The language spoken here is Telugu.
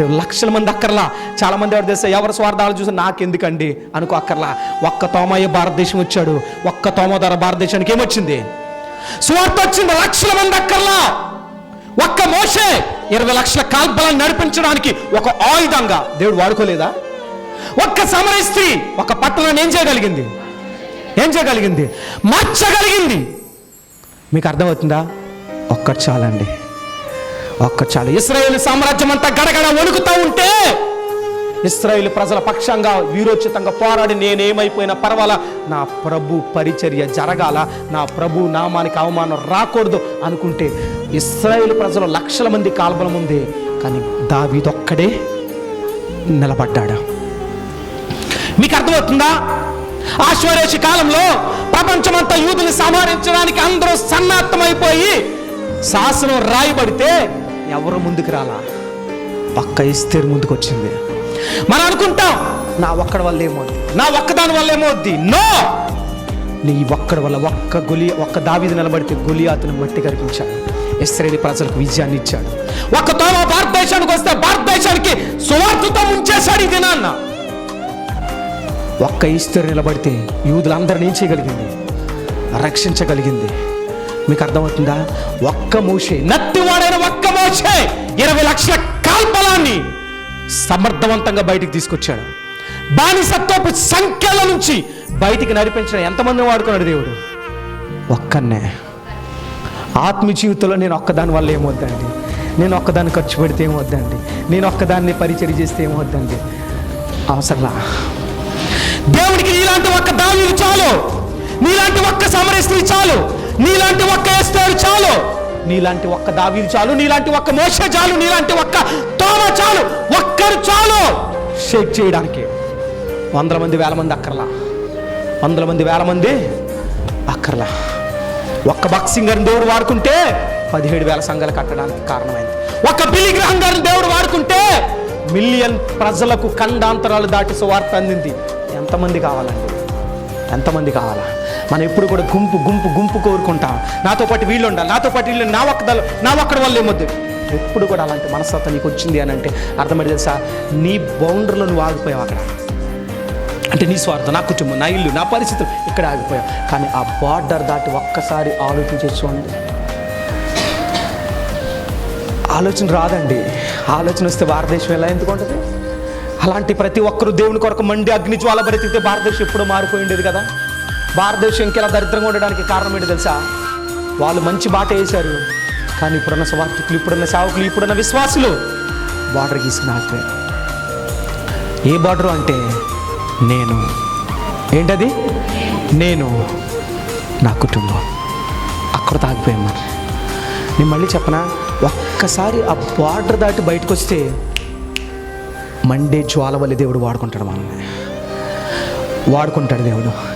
అంటే లక్షల మంది అక్కర్లా. చాలా మంది ఎవరు తెలుసా? ఎవరి స్వార్థాలు చూసి నాకెందుకండి? అనుకో అక్కర్లా. ఒక్క తోమయ్య భారతదేశం వచ్చాడు. ఒక్క తోమ ద్వారా భారతదేశానికి ఏమొచ్చింది? స్వార్థ వచ్చింది. లక్షల మంది అక్కర్లా. ఒక్క మోసే ఇరవై లక్షల కాల్పలను నడిపించడానికి ఒక ఆయుధంగా దేవుడు వాడుకోలేదా? ఒక్క సమర స్త్రీ ఒక పట్టణాన్ని ఏం చేయగలిగింది? ఏం చేయగలిగింది? మార్చగలిగింది. మీకు అర్థమవుతుందా? ఒక్కటి చాలండి. ఒక్క చాలు. ఇస్రాయేల్ సామ్రాజ్యం అంతా గడగడ వణుకుతూ ఉంటే ఇస్రాయేల్ ప్రజల పక్షంగా వీరోచితంగా పోరాడి నేనేమైపోయినా పర్వాలా? నా ప్రభు పరిచర్య జరగాల. నా ప్రభు నామానికి అవమానం రాకూడదు అనుకుంటే ఇస్రాయేల్ ప్రజలు లక్షల మంది కాల్బలం ఉంది కానీ దావీదొక్కడే నిలబడ్డాడు. మీకు అర్థమవుతుందా? ఆశ్వరేషి కాలంలో ప్రపంచమంతా యూదుని సంహరించడానికి అందరూ సన్నాత్తమైపోయి శాసనం రాయబడితే ఎవరు ముందుకు రాలా? పక్క ఇస్తేరు ముందుకు వచ్చింది మనం అనుకుంటాం నా ఒక్కడి వల్ల ఏమవుద్ది నా ఒక్కదాని వల్ల ఏమవుద్ది నో! నీ ఒక్కడి వల్ల ఒక్క గొలి ఒక్క దావీది నిలబడితే గొలియాతును మట్టి కరిపించాడు. ఇస్రాయేలీ ప్రజలకు విజయాన్ని ఇచ్చాడు. ఒక్క తోమ భారతదేశానికి వస్తే భారతదేశానికి సువార్తతో ముంచేశాడు ఈ దినాన్న ఒక్క ఈస్టర్ నిలబడితే యూదులందరినీ ఏం చేయగలిగింది? రక్షించగలిగింది. మీకు అర్థమవుతుందా? ఒక్క మూషే నత్తివాడైన ఒక్క ఇరవై లక్షల కాల్పలాన్ని సమర్థవంతంగా బయటికి తీసుకొచ్చాడు. బానిసత్వపు సంఖ్యల నుంచి బయటికి నడిపించిన ఎంతమంది వాడుకున్నాడు దేవుడు? ఒక్కనే ఆత్మ జీవితంలో నేను ఒక్కదాని వల్ల ఏమొద్దండి? నేను ఒక్కదాన్ని ఖర్చు పెడితే ఏమొద్దండి? నేను ఒక్కదాన్ని పరిచయం చేస్తే ఏమొద్దండి? అవసరంలా? దేవుడికి నీలాంటి ఒక్క దావీదు చాలు. నీలాంటి ఒక్క సమరస్త్రీ చాలు. నీలాంటి ఒక్క ఎస్తారు చాలు. నీలాంటి ఒక్క దావీదు చాలు నీలాంటి ఒక్క మోస చాలు నీలాంటి ఒక్క తోమ చాలు ఒక్కరు చాలు. షేక్ చేయడానికి వందల మంది వేల మంది అక్కర్లా. వందల మంది వేల మంది అక్కర్లా. ఒక్క బాక్సింగ్ గారిని దేవుడు వాడుకుంటే పదిహేడు వేల సంఘాలు కట్టడానికి కారణమైంది. ఒక బిల్లి గ్రహం గారిని దేవుడు వాడుకుంటే మిలియన్ ప్రజలకు ఖండాంతరాలు దాటి సువార్త అందింది. ఎంతమంది కావాలండి? ఎంతమంది కావాలా? మనం ఎప్పుడు కూడా గుంపు గుంపు గుంపు కోరుకుంటాం. నాతో పాటు వీళ్ళు ఉండాలి. నాతో పాటు వీళ్ళు నా ఒక్కదలు నా ఒక్కడి వల్ల ఏమొద్దు ఎప్పుడు కూడా అలాంటి మనస్తత్వం నీకు వచ్చింది అని అంటే అర్థమైంది తెలుసా? నీ బౌండరీలో నువ్వు ఆగిపోయావు అక్కడ. అంటే నీ స్వార్థం నా కుటుంబం నా ఇల్లు నా పరిస్థితులు ఇక్కడ ఆగిపోయావు. కానీ ఆ బార్డర్ దాటి ఒక్కసారి ఆలోచించేసుకోండి చూడండి ఆలోచన రాదండి. ఆలోచన వస్తే భారతదేశం ఎలా ఎందుకు ఉంటుంది? అలాంటి ప్రతి ఒక్కరు దేవుని కొరకు మండి అగ్ని జ్వాల బ్రతికితే భారతదేశం ఎప్పుడో మారిపోయి ఉండేది కదా. భారతదేశం ఇంకెలా దరిద్రంగా ఉండడానికి కారణం ఏంటి తెలుసా? వాళ్ళు మంచి బాట వేశారు కానీ ఇప్పుడున్న స్వార్థికులు ఇప్పుడున్న సేవకులు ఇప్పుడున్న విశ్వాసులు బార్డర్ గీసుకుని ఆగిపోయారు ఏ బార్డరు అంటే నేను. ఏంటది? నేను నా కుటుంబం. అక్కడ తాగిపోయాం మనం నేను మళ్ళీ చెప్పనా? ఒక్కసారి ఆ బార్డర్ దాటి బయటకు వస్తే మండే జ్వాల వల్ల దేవుడు వాడుకుంటాడు మనల్ని. వాడుకుంటాడు దేవుడు.